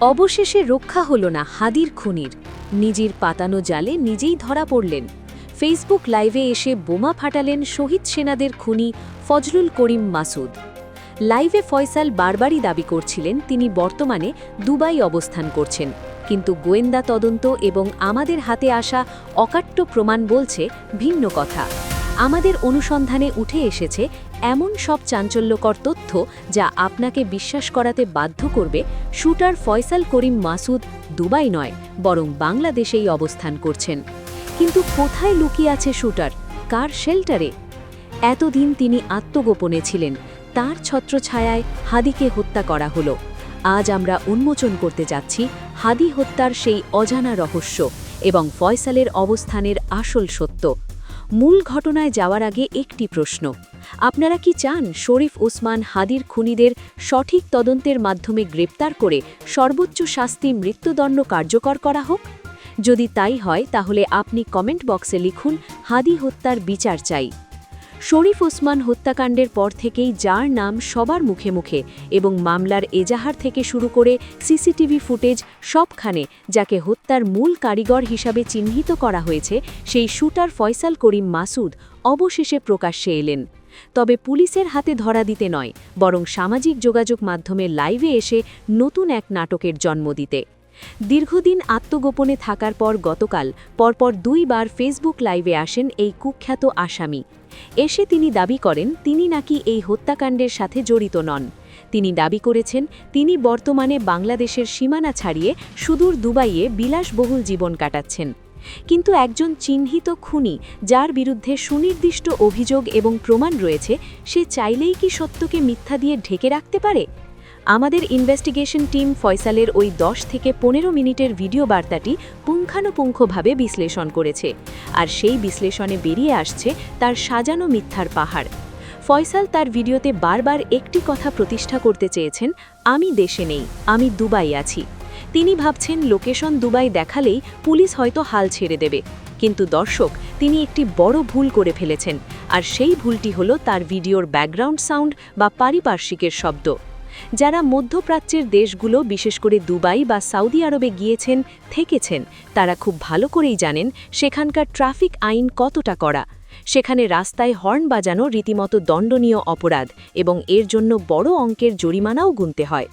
অবশেষে রক্ষা হল না হাদির খুনির। নিজের পাতানো জালে নিজেই ধরা পড়লেন। ফেসবুক লাইভে এসে বোমা ফাটালেন শহীদ সেনাদের খুনি ফজলুল করিম মাসুদ। লাইভে ফয়সাল বারবারই দাবি করছিলেন তিনি বর্তমানে দুবাই অবস্থান করছেন। কিন্তু গোয়েন্দা তদন্ত এবং আমাদের হাতে আসা অকাট্য প্রমাণ বলছে ভিন্ন কথা। আমাদের অনুসন্ধানে উঠে এসেছে এমন সব চাঞ্চল্যকর তথ্য যা আপনাকে বিশ্বাস করাতে বাধ্য করবে শুটার ফয়সাল করিম মাসুদ দুবাই নয়, বরং বাংলাদেশেই অবস্থান করছেন। কিন্তু কোথায় লুকিয়ে আছে শুটার? কার শেল্টারে? এতদিন তিনি আত্মগোপনে ছিলেন। তার ছত্রছায়ায় হাদিকে হত্যা করা হলো। আজ আমরা উন্মোচন করতে যাচ্ছি হাদি হত্যার সেই অজানা রহস্য এবং ফয়সালের অবস্থানের আসল সত্য। মূল ঘটনায় যাওয়ার আগে একটি প্রশ্ন। আপনারা কি চান শরীফ ওসমান হাদির খুনিদের সঠিক তদন্তের মাধ্যমে গ্রেপ্তার করে সর্বোচ্চ শাস্তি মৃত্যুদণ্ড কার্যকর করা হোক? যদি তাই হয়, তাহলে আপনি কমেন্ট বক্সে লিখুন, হাদি হত্যার বিচার চাই। শরীফ ওসমান হত্যাকাণ্ডের পর থেকেই যার নাম সবার মুখে মুখে এবং মামলার এজাহার থেকে শুরু করে সিসিটিভি ফুটেজ সবখানে যাকে হত্যার মূল কারিগর হিসাবে চিহ্নিত করা হয়েছে, সেই শুটার ফয়সাল করিম মাসুদ অবশেষে প্রকাশ্যে এলেন। তবে পুলিশের হাতে ধরা দিতে নয়, বরং সামাজিক যোগাযোগ মাধ্যমে লাইভে এসে নতুন এক নাটকের জন্ম দিতে। দীর্ঘদিন আত্মগোপনে থাকার পর গতকাল পরপর দুইবার ফেসবুক লাইভে আসেন এই কুখ্যাত আসামি। এসে তিনি দাবি করেন, তিনি নাকি এই হত্যাকাণ্ডের সাথে জড়িত নন। তিনি দাবি করেছেন, তিনি বর্তমানে বাংলাদেশের সীমানা ছাড়িয়ে সুদূর দুবাইয়ে বিলাসবহুল জীবন কাটাচ্ছেন। কিন্তু একজন চিহ্নিত খুনি, যার বিরুদ্ধে সুনির্দিষ্ট অভিযোগ এবং প্রমাণ রয়েছে, সে চাইলেই কি সত্যকে মিথ্যা দিয়ে ঢেকে রাখতে পারে? আমাদের ইনভেস্টিগেশন টিম ফয়সালের ওই দশ থেকে পনেরো মিনিটের ভিডিও বার্তাটি পুঙ্খানুপুঙ্খভাবে বিশ্লেষণ করেছে। আর সেই বিশ্লেষণে বেরিয়ে আসছে তার সাজানো মিথ্যার পাহাড়। ফয়সাল তার ভিডিওতে বারবার একটি কথা প্রতিষ্ঠা করতে চেয়েছেন, আমি দেশে নেই, আমি দুবাই আছি। তিনি ভাবছেন লোকেশন দুবাই দেখালেই পুলিশ হয়তো হাল ছেড়ে দেবে। কিন্তু দর্শক, তিনি একটি বড় ভুল করে ফেলেছেন। আর সেই ভুলটি হলো তার ভিডিওর ব্যাকগ্রাউন্ড সাউন্ড বা পারিপার্শ্বিকের শব্দ। যারা মধ্যপ্রাচ্যের দেশগুলো, বিশেষ করে দুবাই বা সৌদি আরবে গিয়েছেন, থেকেছেন, তারা খুব ভালো করেই জানেন সেখানকার ট্রাফিক আইন কতটা করা সেখানে রাস্তায় হর্ন বাজানো রীতিমতো দণ্ডনীয় অপরাধ এবং এর জন্য বড় অঙ্কের জরিমানাও গুনতে হয়।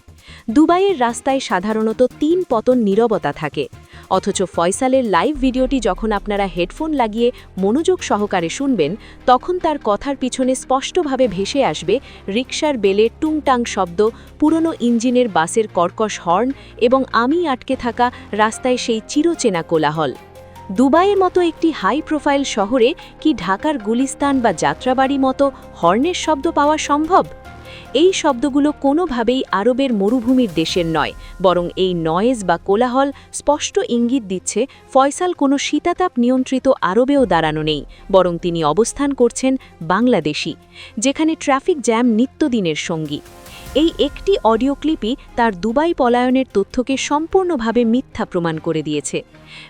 দুবাইয়ের রাস্তায় সাধারণত তিন পতন নীরবতা থাকে। অথচ ফয়সালের লাইভ ভিডিওটি যখন আপনারা হেডফোন লাগিয়ে মনোযোগ সহকারে শুনবেন, তখন তার কথার পিছনে স্পষ্টভাবে ভেসে আসবে রিকশার বেলে টুংটাং শব্দ, পুরনো ইঞ্জিনের বাসের কর্কশ হর্ন এবং আমি আটকে থাকা রাস্তায় সেই চিরচেনা কোলাহল। দুবাইয়ের মতো একটি হাই প্রোফাইল শহরে কি ঢাকার গুলিস্তান বা যাত্রাবাড়ি মতো হর্নের শব্দ পাওয়া সম্ভব? এই শব্দগুলো কোনোভাবেই আরবের মরুভূমির দেশের নয়, বরং এই নয়েজ বা কোলাহল স্পষ্ট ইঙ্গিত দিচ্ছে ফয়সাল কোনো শীতাতাপ নিয়ন্ত্রিত আরবেও দাঁড়ানো নেই, বরং তিনি অবস্থান করছেন বাংলাদেশি যেখানে ট্রাফিক জ্যাম নিত্যদিনের সঙ্গী। এই একটি অডিও ক্লিপই তার দুবাই পলায়নের তথ্যকে সম্পূর্ণভাবে মিথ্যা প্রমাণ করে দিয়েছে।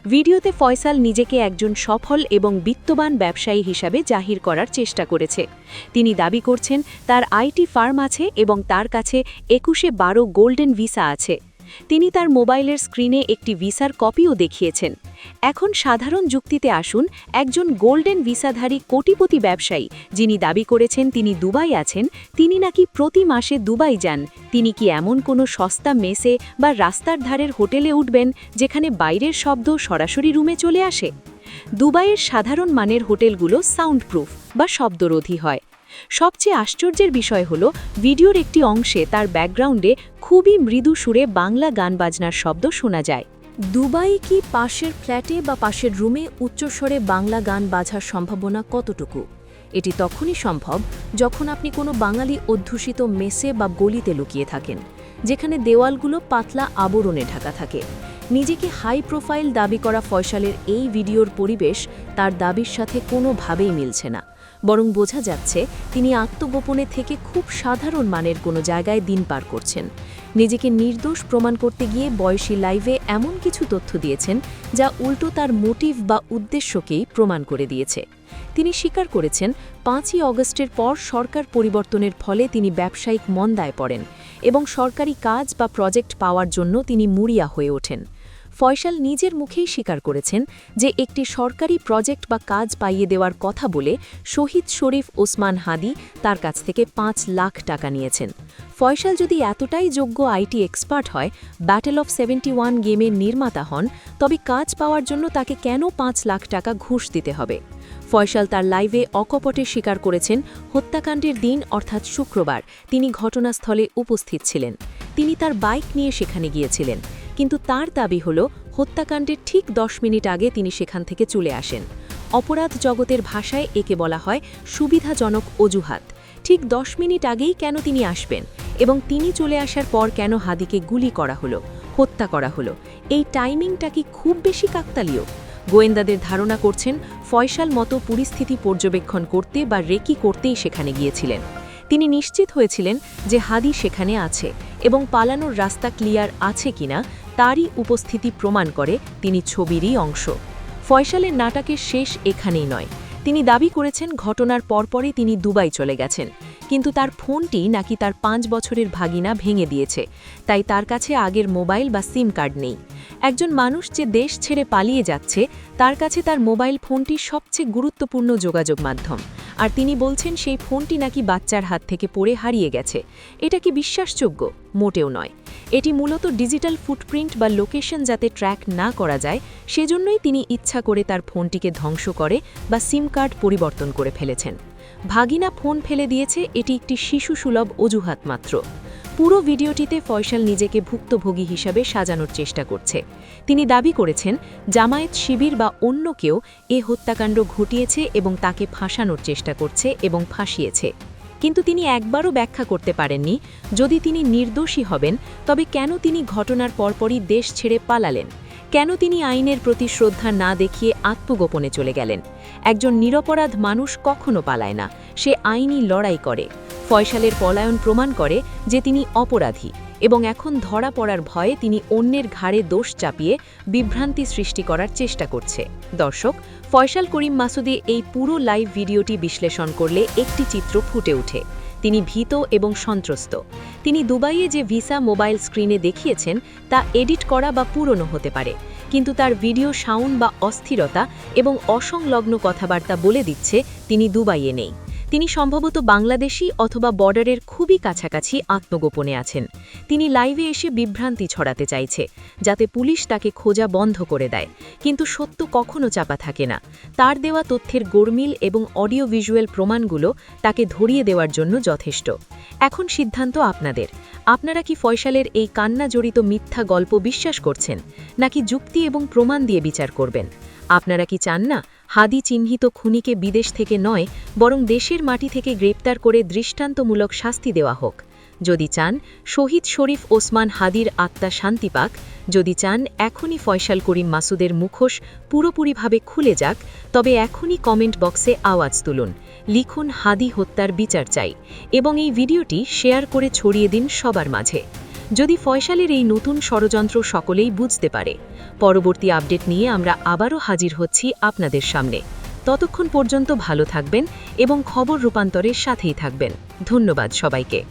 ভিডিওতে ফয়সাল নিজেকে একজন সফল এবং বিত্তবান ব্যবসায়ী হিসাবে জাহির করার চেষ্টা করেছে। তিনি দাবি করছেন, তার আইটি ফার্ম আছে এবং তার কাছে একুশে বারো গোল্ডেন ভিসা আছে। তিনি তার মোবাইলের স্ক্রিনে একটি ভিসার কপিও দেখিয়েছেন। এখন সাধারণ যুক্তিতে আসুন, একজন গোল্ডেন ভিসাধারী কোটিপতি ব্যবসায়ী, যিনি দাবি করেছেন তিনি দুবাই আছেন, তিনি নাকি প্রতি মাসে দুবাই যান, তিনি কি এমন কোনো সস্তা মেসে বা রাস্তার ধারের হোটেলে উঠবেন, যেখানে বাইরের শব্দ সরাসরি রুমে চলে আসে? দুবাইয়ের সাধারণ মানের হোটেলগুলো সাউন্ড প্রুফ বা শব্দরোধী হয়। সবচেয়ে আশ্চর্যের বিষয় হল, ভিডিওর একটি অংশে তার ব্যাকগ্রাউন্ডে খুবই মৃদু সুরে বাংলা গান বাজনার শব্দ শোনা যায়। দুবাই কি পাশের ফ্ল্যাটে বা পাশের রুমে উচ্চস্বরে বাংলা গান বাজার সম্ভাবনা কতটুকু? এটি তখনই সম্ভব যখন আপনি কোনো বাঙালি অধ্যুষিত মেসে বা গলিতে লুকিয়ে থাকেন, যেখানে দেওয়ালগুলো পাতলা আবরণে ঢাকা থাকে। নিজেকে হাই প্রোফাইল দাবি করা ফয়সালের এই ভিডিওর পরিবেশ তার দাবির সাথে কোনোভাবেই মিলছে না। বরং বোঝা যাচ্ছে, তিনি আত্মগোপনে থেকে খুব সাধারণ মানের কোনো জায়গায় দিন পার করছেন। নিজেকে নির্দোষ প্রমাণ করতে গিয়ে বয়সী লাইভে এমন কিছু তথ্য দিয়েছেন, যা উল্টো তার মোটিভ বা উদ্দেশ্যকেই প্রমাণ করে দিয়েছে। তিনি স্বীকার করেছেন, পাঁচই অগস্টের পর সরকার পরিবর্তনের ফলে তিনি ব্যবসায়িক মন্দায় পড়েন এবং সরকারি কাজ বা প্রজেক্ট পাওয়ার জন্য তিনি মুড়িয়া হয়ে ওঠেন। ফয়সাল নিজের মুখেই স্বীকার করেছেন যে একটি সরকারি প্রজেক্ট বা কাজ পাইয়ে দেওয়ার কথা বলে শহীদ শরীফ ওসমান হাদি তার কাছ থেকে পাঁচ লাখ টাকা নিয়েছেন। ফয়সাল যদি এতটাই যোগ্য আইটি এক্সপার্ট হয় ব্যাটেল অফ সেভেন্টি ওয়ান গেমের নির্মাতা হন, তবে কাজ পাওয়ার জন্য তাকে কেন পাঁচ লাখ টাকা ঘুষ দিতে হবে? ফয়সাল তার লাইভে অকপটে স্বীকার করেছেন, হত্যাকাণ্ডের দিন অর্থাৎ শুক্রবার তিনি ঘটনাস্থলে উপস্থিত ছিলেন। তিনি তার বাইক নিয়ে সেখানে গিয়েছিলেন, কিন্তু তার দাবি হল হত্যাকাণ্ডের ঠিক দশ মিনিট আগে তিনি সেখান থেকে চলে আসেন। অপরাধ জগতের ভাষায় একে বলা হয় সুবিধাজনক অজুহাত। ঠিক দশ মিনিট আগেই কেন তিনি আসবেন এবং তিনি চলে আসার পর কেন হাদিকে গুলি করা হলো, হত্যা করা হলো? এই টাইমিংটা কি খুব বেশি কাকতালীয়? গোয়েন্দাদের ধারণা করছেন ফয়সাল মতো পরিস্থিতি পর্যবেক্ষণ করতে বা রেকি করতেই সেখানে গিয়েছিলেন। তিনি নিশ্চিত হয়েছিলেন যে হাদি সেখানে আছে এবং পালানোর রাস্তা ক্লিয়ার আছে কিনা তারই উপস্থিতি প্রমাণ করে তিনি ছবিরই অংশ। ফয়সালের নাটকের শেষ এখানেই নয়। তিনি দাবি করেছেন ঘটনার পরপরই তিনি দুবাই চলে গেছেন। কিন্তু তার ফোনটি নাকি তার পাঁচ বছরের ভাগিনা ভেঙে দিয়েছে। তাই তার কাছে আগের মোবাইল বা সিম কার্ড নেই। একজন মানুষ যে দেশ ছেড়ে পালিয়ে যাচ্ছে, তার কাছে তার মোবাইল ফোনটি সবচেয়ে গুরুত্বপূর্ণ যোগাযোগ মাধ্যম। আর তিনি বলছেন সেই ফোনটি নাকি বাচ্চার হাত থেকে পড়ে হারিয়ে গেছে। এটা কি বিশ্বাসযোগ্য? মোটেও নয়। এটি মূলত ডিজিটাল ফুটপ্রিন্ট বা লোকেশন যাতে ট্র্যাক না করা যায়, সেজন্যই তিনি ইচ্ছা করে তার ফোনটিকে ধ্বংস করে বা সিম কার্ড পরিবর্তন করে ফেলেছেন। ভাগিনা ফোন ফেলে দিয়েছে, এটি একটি শিশু সুলভ অজুহাত মাত্র। পুরো ভিডিওটিতে ফয়সাল নিজেকে ভুক্তভোগী হিসাবে সাজানোর চেষ্টা করছে। তিনি দাবি করেছেন, জামায়াত শিবির বা অন্য কেউ এ হত্যাকাণ্ড ঘটিয়েছে এবং তাকে ফাঁসানোর চেষ্টা করছে এবং ফাঁসিয়েছে। কিন্তু তিনি একবারও ব্যাখ্যা করতে পারেননি, যদি তিনি নির্দোষী হবেন, তবে কেন তিনি ঘটনার পরপরই দেশ ছেড়ে পালালেন? কেন তিনি আইনের প্রতি শ্রদ্ধা না দেখিয়ে আত্মগোপনে চলে গেলেন? একজন নিরপরাধ মানুষ কখনো পালায় না। সে আইনি লড়াই করে। ফয়সালের পলায়ন প্রমাণ করে যে তিনি অপরাধী এবং এখন ধরা পড়ার ভয়ে তিনি অন্যের ঘাড়ে দোষ চাপিয়ে বিভ্রান্তি সৃষ্টি করার চেষ্টা করছে। দর্শক, ফয়সাল করিম মাসুদি এই পুরো লাইভ ভিডিওটি বিশ্লেষণ করলে একটি চিত্র ফুটে ওঠে। তিনি ভীত এবং সন্ত্রস্ত। তিনি দুবাইয়ে যে ভিসা মোবাইল স্ক্রিনে দেখিয়েছেন, তা এডিট করা বা পুরনো হতে পারে। কিন্তু তার ভিডিও সাউন্ড বা অস্থিরতা এবং অসংলগ্ন কথাবার্তা বলে দিচ্ছে তিনি দুবাইয়ে নেই। তিনি সম্ভবত বাংলাদেশি অথবা বর্ডারের খুবই কাছাকাছি আত্মগোপনে আছেন। তিনি লাইভে এসে বিভ্রান্তি ছড়াতে চাইছে, যাতে পুলিশ তাকে খোঁজা বন্ধ করে দেয়। কিন্তু সত্য কখনো চাপা থাকে না। তার দেওয়া তথ্যের গোরমিল এবং অডিও ভিজুয়াল প্রমাণগুলো তাকে ধরিয়ে দেওয়ার জন্য যথেষ্ট। এখন সিদ্ধান্ত আপনাদের। আপনারা কি ফয়সালের এই কান্না জড়িত মিথ্যা গল্প বিশ্বাস করছেন, নাকি যুক্তি এবং প্রমাণ দিয়ে বিচার করবেন? আপনারা কি চান না হাদি চিহ্নিত খুনিকে বিদেশ থেকে নয়, বরং দেশের মাটি থেকে গ্রেপ্তার করে দৃষ্টান্তমূলক শাস্তি দেওয়া হোক? যদি চান, শহীদ শরীফ ওসমান হাদির আত্মা শান্তি পাক। যদি চান, এখনই ফয়সাল করিম মাসুদের মুখোশ পুরোপুরিভাবে খুলে যাক, তবে এখনই কমেন্ট বক্সে আওয়াজ তুলুন। লিখুন, হাদি হত্যার বিচার চাই। এবং এই ভিডিওটি শেয়ার করে ছড়িয়ে দিন সবার মাঝে। যদি ফয়সালের এই নতুন ষড়যন্ত্র সকলেই বুঝতে পারে। পরবর্তী আপডেট নিয়ে আমরা আবারও হাজির হচ্ছি আপনাদের সামনে। ততক্ষণ পর্যন্ত ভালো থাকবেন এবং খবর রূপান্তরের সাথেই থাকবেন। ধন্যবাদ সবাইকে।